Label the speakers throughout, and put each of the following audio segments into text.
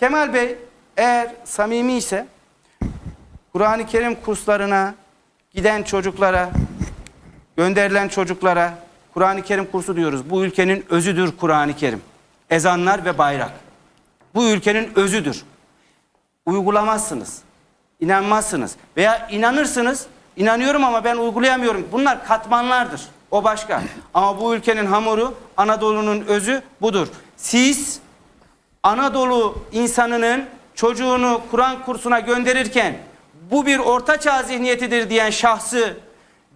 Speaker 1: Kemal Bey eğer samimi ise Kur'an-ı Kerim kurslarına giden çocuklara, gönderilen çocuklara Kur'an-ı Kerim kursu diyoruz. Bu ülkenin özüdür Kur'an-ı Kerim. Ezanlar ve bayrak. Bu ülkenin özüdür. Uygulamazsınız. inanmazsınız veya inanırsınız. inanıyorum ama ben uygulayamıyorum. Bunlar katmanlardır. O başka. Ama bu ülkenin hamuru, Anadolu'nun özü budur. Siz Anadolu insanının çocuğunu Kur'an kursuna gönderirken bu bir ortaçağ zihniyetidir diyen şahsı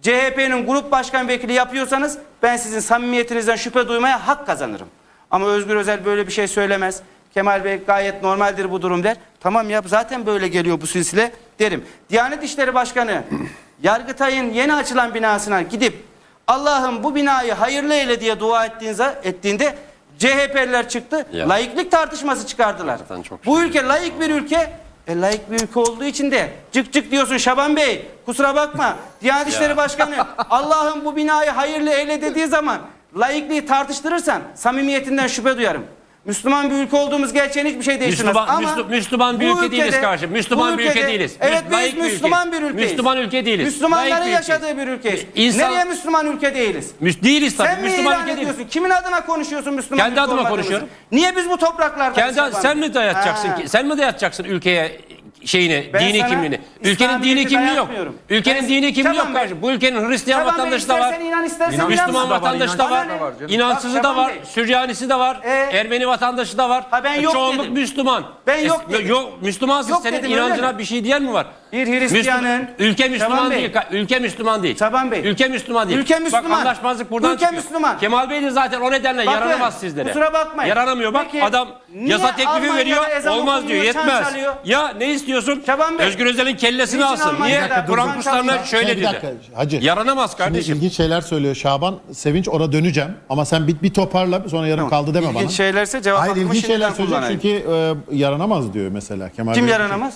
Speaker 1: CHP'nin grup başkan vekili yapıyorsanız ben sizin samimiyetinizden şüphe duymaya hak kazanırım. Ama Özgür Özel böyle bir şey söylemez. Kemal Bey gayet normaldir bu durum der. Tamam ya zaten böyle geliyor bu silsile derim. Diyanet İşleri Başkanı Yargıtay'ın yeni açılan binasına gidip Allah'ım bu binayı hayırlı eyle diye dua ettiğinizde, ettiğinde CHP'liler çıktı.
Speaker 2: Ya.
Speaker 1: Laiklik tartışması çıkardılar.
Speaker 2: Çok
Speaker 1: Bu ülke layık bir ülke. E, layık bir ülke olduğu için de cık cık diyorsun Şaban Bey. Kusura bakma. Diyanet İşleri Başkanı Allah'ım bu binayı hayırlı eyle dediği zaman layıklığı tartıştırırsan samimiyetinden şüphe duyarım. Müslüman bir ülke olduğumuz gerçeğini hiçbir şey değiştirmez.
Speaker 2: Müslüman,
Speaker 1: Ama
Speaker 2: Müslü- Müslüman bir ülke değiliz
Speaker 1: ülkede-
Speaker 2: kardeşim. Müslüman
Speaker 1: bu
Speaker 2: bir ülke
Speaker 1: ülkede-
Speaker 2: değiliz.
Speaker 1: Evet biz
Speaker 2: bir
Speaker 1: Müslüman
Speaker 2: ülke.
Speaker 1: bir ülkeyiz.
Speaker 2: Müslüman ülke değiliz.
Speaker 1: Müslümanların
Speaker 2: bir
Speaker 1: yaşadığı bir ülkeyiz.
Speaker 2: İnsan-
Speaker 1: Nereye Müslüman ülke değiliz?
Speaker 2: Müs- değiliz tabii.
Speaker 1: Sen mi
Speaker 2: Müslüman
Speaker 1: ilan
Speaker 2: ülke değiliz.
Speaker 1: ediyorsun? Kimin adına konuşuyorsun Müslüman
Speaker 2: Kendi adıma konuşuyorum.
Speaker 1: Niye biz bu topraklarda
Speaker 2: Kendi, sen mi dayatacaksın ki? Sen mi dayatacaksın ülkeye şeyini,
Speaker 1: Ben
Speaker 2: dini
Speaker 1: sana
Speaker 2: kimliğini? Ülkenin dini kimliği yok. Ülkenin
Speaker 1: Ben-
Speaker 2: dini kimliği yok kardeşim. Bu ülkenin Hristiyan
Speaker 1: Tamam
Speaker 2: vatandaşı da var.
Speaker 1: inan, istersen
Speaker 2: Müslüman vatandaşı da var. İnansızı
Speaker 1: Bak
Speaker 2: da var. Süryanisi de var.
Speaker 1: Ee?
Speaker 2: Ermeni vatandaşı da var.
Speaker 1: Ha, ben yok
Speaker 2: Çoğunluk
Speaker 1: dedim.
Speaker 2: Müslüman.
Speaker 1: Ben yok dedim.
Speaker 2: Yok Müslümansın.
Speaker 1: Yok
Speaker 2: Senin inancına bir şey diyen mi var?
Speaker 1: Bir Hristiyanın-
Speaker 2: Müslüman- ülke Müslüman değil. Ülke Müslüman değil.
Speaker 1: Şaban Bey.
Speaker 2: Ülke Müslüman değil.
Speaker 1: Ülke Müslüman.
Speaker 2: Bak anlaşmazlık buradan
Speaker 1: Ülke
Speaker 2: çıkıyor.
Speaker 1: Müslüman.
Speaker 2: Kemal Bey de zaten o nedenle
Speaker 1: Bakın,
Speaker 2: yaranamaz sizlere.
Speaker 1: kusura bakmayın.
Speaker 2: Yaranamıyor bak
Speaker 1: Peki,
Speaker 2: adam yasa teklifi
Speaker 1: Almanya'da
Speaker 2: veriyor olmaz diyor yetmez. Ya ne istiyorsun?
Speaker 1: Şaban Bey.
Speaker 2: Özgür Özel'in kellesini
Speaker 1: Niçin
Speaker 2: alsın. Niye?
Speaker 1: Almanya'da Bir dakika,
Speaker 2: Kur'an
Speaker 1: dur.
Speaker 2: kurslarına şöyle
Speaker 3: bir
Speaker 2: dedi.
Speaker 3: Hacı.
Speaker 2: Yaranamaz
Speaker 3: Şimdi
Speaker 2: kardeşim.
Speaker 3: ilginç şeyler söylüyor Şaban. Sevinç ona döneceğim. Ama sen bir, bir toparla sonra yarım kaldı deme bana.
Speaker 1: İlginç şeylerse cevap
Speaker 3: Hayır
Speaker 1: hakkımı
Speaker 3: ilginç şeyler
Speaker 1: şimdiden
Speaker 3: söyleyecek
Speaker 1: kullanayım.
Speaker 3: çünkü e, yaranamaz diyor mesela. Kemal
Speaker 1: Kim
Speaker 3: Bey-
Speaker 1: yaranamaz?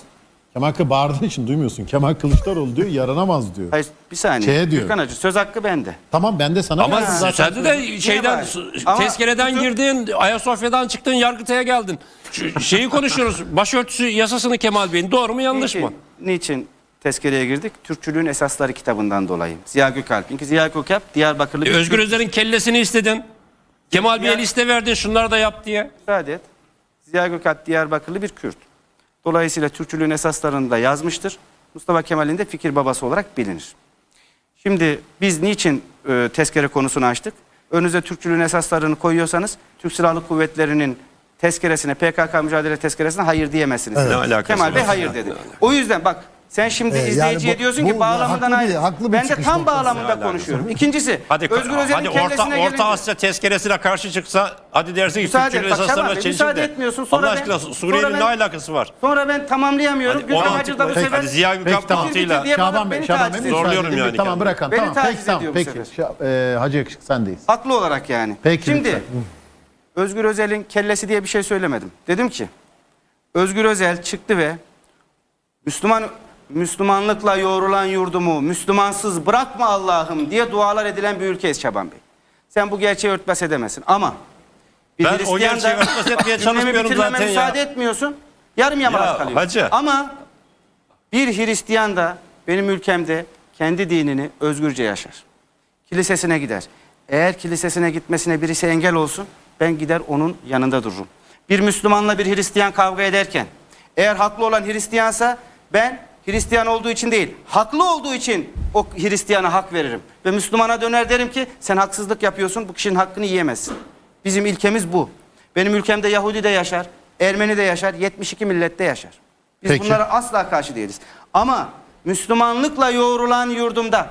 Speaker 3: Kemal Kı bağırdığın için duymuyorsun. Kemal Kılıçdaroğlu diyor yaranamaz diyor.
Speaker 1: Hayır bir saniye.
Speaker 3: Şeye diyor.
Speaker 1: Gürkan Hacı söz hakkı bende.
Speaker 3: Tamam ben de sana
Speaker 2: Ama
Speaker 3: zaten.
Speaker 2: sen de şeyden.
Speaker 1: Ama
Speaker 2: tezkereden girdin, Ayasofya'dan çıktın, Yargıtay'a geldin. Şeyi konuşuyoruz. Başörtüsü yasasını Kemal Bey'in doğru mu yanlış mı?
Speaker 1: Niçin, niçin tezkereye girdik? Türkçülüğün esasları kitabından dolayı. Ziya Gökalp'in ki Ziya Gökalp Diyarbakırlı
Speaker 2: E,
Speaker 1: bir
Speaker 2: Özgür
Speaker 1: Türk-
Speaker 2: Özel'in kellesini istedin. Kemal Bey'e
Speaker 1: Ya-
Speaker 2: liste verdin şunları da yap diye.
Speaker 1: Müsaade et. Ziya Gökalp Diyarbakırlı bir Kürt. Dolayısıyla Türkçülüğün esaslarını da yazmıştır. Mustafa Kemal'in de fikir babası olarak bilinir. Şimdi biz niçin e, tezkere konusunu açtık? Önünüze Türkçülüğün esaslarını koyuyorsanız Türk Silahlı Kuvvetleri'nin tezkeresine, PKK mücadele tezkeresine hayır diyemezsiniz.
Speaker 2: Ne alakası
Speaker 1: Kemal Bey hayır dedi. O yüzden bak sen şimdi
Speaker 4: Ee, yani
Speaker 1: izleyiciye
Speaker 4: bu-
Speaker 1: diyorsun
Speaker 4: bu
Speaker 1: ki bağlamından
Speaker 4: haklı bir-
Speaker 1: hayır.
Speaker 4: haklı bir
Speaker 1: ben de
Speaker 4: çıkış
Speaker 1: tam
Speaker 4: noktası.
Speaker 1: bağlamında konuşuyorum. İkincisi
Speaker 2: Hadi,
Speaker 1: Özgür Özel'in
Speaker 2: hadi orta,
Speaker 1: kellesine
Speaker 2: orta
Speaker 1: gelince-
Speaker 2: Asya tezkeresine karşı çıksa hadi dersin ki
Speaker 1: Müsaade et, bak Şaban
Speaker 2: esaslarına
Speaker 1: Bey,
Speaker 2: çelişir
Speaker 1: müsaade
Speaker 2: de.
Speaker 1: etmiyorsun. Sonra
Speaker 2: Allah
Speaker 1: ben-
Speaker 2: aşkına
Speaker 1: sonra
Speaker 2: Suriye'nin
Speaker 1: ben-
Speaker 2: ne alakası var?
Speaker 1: Sonra ben tamamlayamıyorum.
Speaker 2: Hadi
Speaker 1: Gürkan Hacı da bu sefer
Speaker 2: hadi Ziya
Speaker 3: Peki,
Speaker 2: Gökalp
Speaker 3: tamam.
Speaker 2: mantığıyla.
Speaker 1: diye bana
Speaker 3: Şaban Bey,
Speaker 1: beni
Speaker 3: Şaban
Speaker 1: taciz
Speaker 3: Bey
Speaker 1: ediyor.
Speaker 3: müsaade
Speaker 2: Zorluyorum
Speaker 3: edin.
Speaker 2: yani
Speaker 3: Tamam
Speaker 2: kendimi.
Speaker 3: bırakalım.
Speaker 1: Beni
Speaker 3: tamam.
Speaker 1: taciz
Speaker 3: Peki tamam.
Speaker 1: ediyor bu
Speaker 3: Peki. Şa- e, Hacı Yakışık sendeyiz.
Speaker 1: Haklı olarak yani.
Speaker 3: Peki,
Speaker 1: Şimdi
Speaker 3: lütfen.
Speaker 1: Özgür Özel'in kellesi diye bir şey söylemedim. Dedim ki Özgür Özel çıktı ve Müslüman Müslümanlıkla yoğrulan yurdumu Müslümansız bırakma Allah'ım diye dualar edilen bir ülkeyiz Şaban Bey. Sen bu gerçeği örtbas edemezsin ama bir
Speaker 2: Ben o
Speaker 1: Hristiyan
Speaker 2: gerçeği
Speaker 1: da
Speaker 2: örtbas etmeye
Speaker 1: cümlemi
Speaker 2: çalışmıyorum
Speaker 1: bitirmeme
Speaker 2: zaten ya.
Speaker 1: müsaade etmiyorsun. Yarım yamalak
Speaker 2: Ya,
Speaker 1: kalıyor.
Speaker 2: hacı.
Speaker 1: Ama bir Hristiyan da benim ülkemde kendi dinini özgürce yaşar. Kilisesine gider. Eğer kilisesine gitmesine birisi engel olsun ben gider onun yanında dururum. Bir Müslümanla bir Hristiyan kavga ederken eğer haklı olan Hristiyansa ben Hristiyan olduğu için değil haklı olduğu için o Hristiyana hak veririm. Ve Müslümana döner derim ki sen haksızlık yapıyorsun bu kişinin hakkını yiyemezsin. Bizim ilkemiz bu. Benim ülkemde Yahudi de yaşar, Ermeni de yaşar, 72 millette yaşar. Biz
Speaker 3: Peki.
Speaker 1: bunlara asla karşı değiliz. Ama Müslümanlıkla yoğrulan yurdumda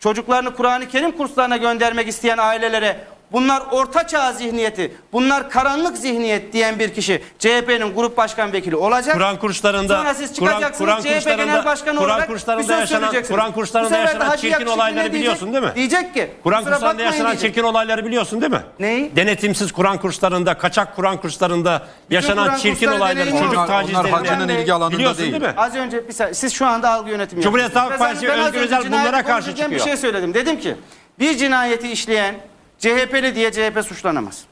Speaker 1: çocuklarını Kur'an-ı Kerim kurslarına göndermek isteyen ailelere bunlar orta çağ zihniyeti, bunlar karanlık zihniyet diyen bir kişi CHP'nin grup başkan vekili olacak.
Speaker 2: Kur'an kurslarında
Speaker 1: Sonra siz
Speaker 2: Kur'an
Speaker 1: çıkacaksınız
Speaker 2: Kur'an
Speaker 1: CHP Genel Başkanı
Speaker 2: Kur'an
Speaker 1: olarak bir
Speaker 2: kurslarında
Speaker 1: söz
Speaker 2: yaşanan. Kur'an kurslarında yaşanan
Speaker 1: Hacı
Speaker 2: çirkin olayları biliyorsun değil mi?
Speaker 1: Diyecek ki.
Speaker 2: Kur'an kurslarında yaşanan
Speaker 1: diyecek.
Speaker 2: çirkin olayları biliyorsun değil mi?
Speaker 1: Neyi?
Speaker 2: Denetimsiz Kur'an kurslarında, kaçak Kur'an kurslarında yaşanan
Speaker 1: Kur'an
Speaker 2: çirkin
Speaker 1: kursları
Speaker 2: olayları, çocuk
Speaker 1: var.
Speaker 5: Onlar, onlar
Speaker 2: tacizlerini
Speaker 5: hacının ilgi alanında
Speaker 2: biliyorsun
Speaker 5: değil.
Speaker 2: değil mi?
Speaker 1: Az önce bir saniye, siz şu anda algı yönetimi
Speaker 2: Cumhuriyet
Speaker 1: yapıyorsunuz.
Speaker 2: Halk Partisi
Speaker 1: Ben az
Speaker 2: Özgür
Speaker 1: önce
Speaker 2: Özel
Speaker 1: cinayeti
Speaker 2: bunlara karşı
Speaker 1: konuşurken
Speaker 2: çıkıyor.
Speaker 1: Bir şey söyledim. Dedim ki bir cinayeti işleyen CHP'li diye CHP suçlanamaz.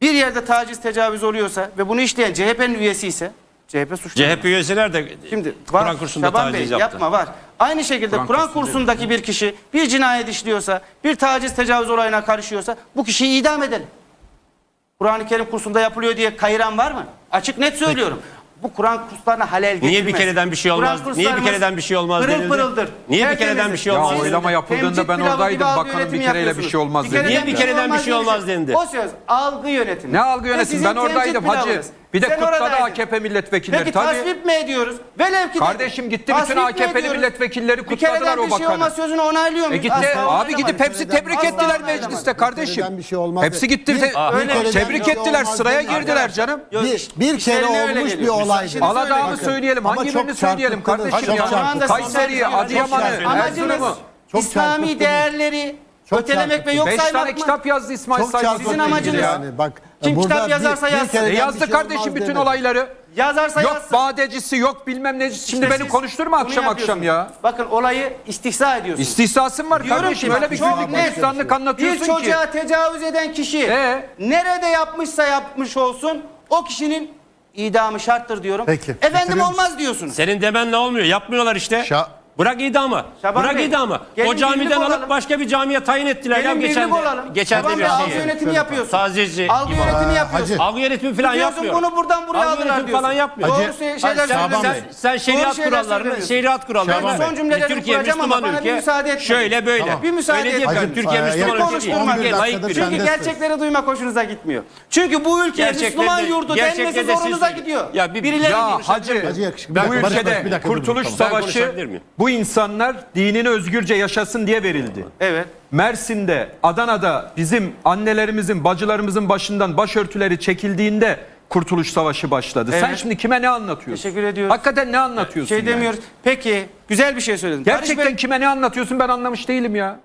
Speaker 1: bir yerde taciz tecavüz oluyorsa ve bunu işleyen CHP'nin üyesi ise CHP suçlu.
Speaker 2: CHP üyesi nerede?
Speaker 1: Şimdi
Speaker 2: Kur'an
Speaker 1: var,
Speaker 2: kursunda
Speaker 1: Şaban Bey
Speaker 2: taciz yaptı.
Speaker 1: yapma var. Aynı şekilde Kur'an kursundaki bir kişi bir cinayet işliyorsa, bir taciz tecavüz olayına karışıyorsa bu kişiyi idam edelim. Kur'an-ı Kerim kursunda yapılıyor diye kayıran var mı? Açık net söylüyorum. Bu Kur'an kurslarına halel getirmez.
Speaker 2: Niye bir kereden bir şey olmaz?
Speaker 1: Kur'an
Speaker 2: Niye bir
Speaker 1: kurslarımız
Speaker 2: kereden bir şey olmaz
Speaker 1: Pırıl
Speaker 2: denildi?
Speaker 1: pırıldır.
Speaker 2: Niye bir kereden bir şey
Speaker 4: Ya
Speaker 2: olmaz?
Speaker 4: oylama yapıldığında ben
Speaker 1: pilavı
Speaker 4: oradaydım.
Speaker 1: algı
Speaker 4: Bakanın bir
Speaker 1: yönetimi
Speaker 4: kereyle bir
Speaker 1: yapıyorsunuz.
Speaker 4: şey olmaz dedi.
Speaker 2: Niye bir kereden bir şey olmaz dendi?
Speaker 1: O söz algı yönetimi.
Speaker 4: Ne algı
Speaker 1: Ve
Speaker 4: yönetim?
Speaker 1: sizin
Speaker 4: Ben oradaydım hacı. Bir de
Speaker 1: Sen
Speaker 4: kutladı
Speaker 1: oradaydın.
Speaker 4: AKP milletvekilleri.
Speaker 1: Peki
Speaker 4: Tabii.
Speaker 1: tasvip mi ediyoruz? Velev ki
Speaker 4: Kardeşim gitti bütün
Speaker 1: tasvip mi
Speaker 4: AKP'li
Speaker 1: ediyoruz?
Speaker 4: milletvekilleri
Speaker 1: Bir
Speaker 4: kutladılar o
Speaker 1: bir şey
Speaker 4: bakanı.
Speaker 1: olmaz sözünü onaylıyor
Speaker 4: E
Speaker 1: muyuz?
Speaker 4: gitti.
Speaker 1: Asla
Speaker 4: Abi gidip hepsi tebrik
Speaker 1: Asla
Speaker 4: ettiler
Speaker 1: onaylamadık.
Speaker 4: mecliste kardeşim.
Speaker 5: Bir şey olmaz
Speaker 4: Hepsi gitti.
Speaker 5: Bir-
Speaker 4: te-
Speaker 5: bir
Speaker 1: öyle
Speaker 5: kereden
Speaker 4: tebrik
Speaker 5: şey
Speaker 4: ettiler
Speaker 5: olmaz
Speaker 4: sıraya girdiler canım.
Speaker 5: Bir, bir kere
Speaker 1: işlerine öyle
Speaker 5: olmuş bir
Speaker 1: geliyor.
Speaker 5: olaydı.
Speaker 1: Şimdi
Speaker 4: Aladağ'ı
Speaker 1: bakın.
Speaker 4: söyleyelim?
Speaker 5: Ama
Speaker 4: Hangi
Speaker 5: çok
Speaker 4: birini söyleyelim
Speaker 5: çarpıttınız.
Speaker 4: kardeşim
Speaker 5: Çok
Speaker 4: ya?
Speaker 5: çarpıttınız.
Speaker 4: Kayseri'yi, Adıyaman'ı,
Speaker 5: çarpıttınız.
Speaker 1: Amacınız
Speaker 4: Erzurum'u.
Speaker 5: Çok
Speaker 1: İslami değerleri
Speaker 5: Çok
Speaker 1: ötelemek ve
Speaker 5: çarpıttınız.
Speaker 1: yok
Speaker 4: Beş
Speaker 1: saymak
Speaker 4: tane
Speaker 1: mı?
Speaker 4: kitap yazdı İsmail
Speaker 5: Çok
Speaker 4: Saygı.
Speaker 1: Sizin amacınız-
Speaker 5: yani. Bak,
Speaker 1: Kim
Speaker 5: burada
Speaker 1: kitap
Speaker 5: bir-
Speaker 1: yazarsa
Speaker 5: bir
Speaker 1: yazsın.
Speaker 4: E yazdı
Speaker 5: şey
Speaker 4: kardeşim
Speaker 5: olmaz
Speaker 4: bütün
Speaker 5: dedi.
Speaker 4: olayları.
Speaker 1: Yazarsa
Speaker 4: Yok
Speaker 1: yazsın.
Speaker 4: badecisi, yok bilmem ne. Şimdi
Speaker 1: İşte
Speaker 4: beni
Speaker 1: siz
Speaker 4: konuşturma
Speaker 1: bunu
Speaker 4: akşam akşam
Speaker 1: yapıyorsunuz.
Speaker 4: ya.
Speaker 1: Bakın olayı istihza ediyorsunuz.
Speaker 4: İstihsasın var
Speaker 1: Diyorum
Speaker 4: kardeşim.
Speaker 1: ki
Speaker 4: Öyle bir
Speaker 1: çok
Speaker 4: günlük
Speaker 1: net.
Speaker 4: gülistanlık
Speaker 1: bir
Speaker 4: anlatıyorsun ki.
Speaker 1: çocuğa tecavüz eden kişi
Speaker 4: Ee?
Speaker 1: nerede yapmışsa yapmış olsun o kişinin idamı şarttır diyorum.
Speaker 5: Peki,
Speaker 1: Efendim
Speaker 5: bitiriyor
Speaker 1: olmaz diyorsunuz.
Speaker 2: Senin demen ne olmuyor? Yapmıyorlar işte.
Speaker 3: Şa-
Speaker 2: Bırak idamı.
Speaker 1: Şaban
Speaker 2: Bırak
Speaker 1: Bey,
Speaker 2: idamı.
Speaker 1: gelin
Speaker 2: O camiden alıp
Speaker 1: olalım.
Speaker 2: başka bir camiye tayin ettiler ya
Speaker 1: Gelin
Speaker 2: geçen
Speaker 1: birlik
Speaker 2: de.
Speaker 1: olalım.
Speaker 2: Geçen de
Speaker 1: Şaban
Speaker 2: bir
Speaker 1: Bey, algı
Speaker 2: şey.
Speaker 1: yönetimi yapıyorsun.
Speaker 2: Taziyeci
Speaker 1: Algı
Speaker 2: gibi.
Speaker 1: yönetimi yapıyorsun.
Speaker 5: hacı.
Speaker 2: Algı yönetimi falan
Speaker 1: Diyorsun
Speaker 2: yapmıyor.
Speaker 1: bunu buradan buraya
Speaker 2: Algı
Speaker 1: aldılar
Speaker 2: yönetimi
Speaker 1: diyorsun.
Speaker 2: falan yapmıyor.
Speaker 1: Doğru
Speaker 3: Hacı-
Speaker 1: şey- şeyler
Speaker 2: sen,
Speaker 1: söylüyorsun.
Speaker 2: sen, sen şeriat
Speaker 1: Doğru şeyler
Speaker 2: kurallarını,
Speaker 1: söylemiyorsun.
Speaker 2: şeriat kurallarını,
Speaker 1: Şaban Bey. Son cümleleri
Speaker 2: Türkiye
Speaker 1: kuracağım ama
Speaker 2: Müslüman
Speaker 1: bana bir
Speaker 2: ülke,
Speaker 1: müsaade etmedin.
Speaker 2: şöyle böyle.
Speaker 5: Tamam.
Speaker 1: Bir müsaade
Speaker 2: Öyle değil. Türkiye
Speaker 5: Hacı,
Speaker 2: Müslüman ülke değil.
Speaker 1: 11
Speaker 2: Türkiye
Speaker 5: dakikada
Speaker 2: layık bir ülke.
Speaker 1: Çünkü
Speaker 5: de
Speaker 1: gerçekleri duymak hoşunuza gitmiyor. Çünkü bu ülke
Speaker 2: Gerçekleri
Speaker 1: Müslüman
Speaker 2: de-
Speaker 1: yurdu
Speaker 2: gerçekleri
Speaker 1: denmesi
Speaker 2: de siz
Speaker 1: zorunuza gidiyor.
Speaker 2: Ya bir-
Speaker 1: Birileri
Speaker 4: Ya
Speaker 1: konuşacak.
Speaker 4: hacı,
Speaker 5: Hacı
Speaker 4: bu
Speaker 5: Bir dakika, Barış,
Speaker 4: ülkede
Speaker 5: Barış, bir dakika,
Speaker 4: Kurtuluş
Speaker 5: durun,
Speaker 2: tamam. Ben
Speaker 4: Savaşı
Speaker 2: konuşabilir miyim?
Speaker 4: bu insanlar dinini özgürce yaşasın diye verildi.
Speaker 1: Evet.
Speaker 4: Mersin'de, Adana'da bizim annelerimizin, bacılarımızın başından başörtüleri çekildiğinde Kurtuluş Savaşı başladı. Sen
Speaker 1: Evet.
Speaker 4: şimdi kime ne anlatıyorsun?
Speaker 1: Teşekkür ediyoruz.
Speaker 4: Hakikaten ne anlatıyorsun?
Speaker 1: Şey
Speaker 4: yani?
Speaker 1: demiyoruz. Peki güzel bir şey söyledin. Barış
Speaker 4: Gerçekten
Speaker 1: Bey-
Speaker 4: kime ne anlatıyorsun ben anlamış değilim ya.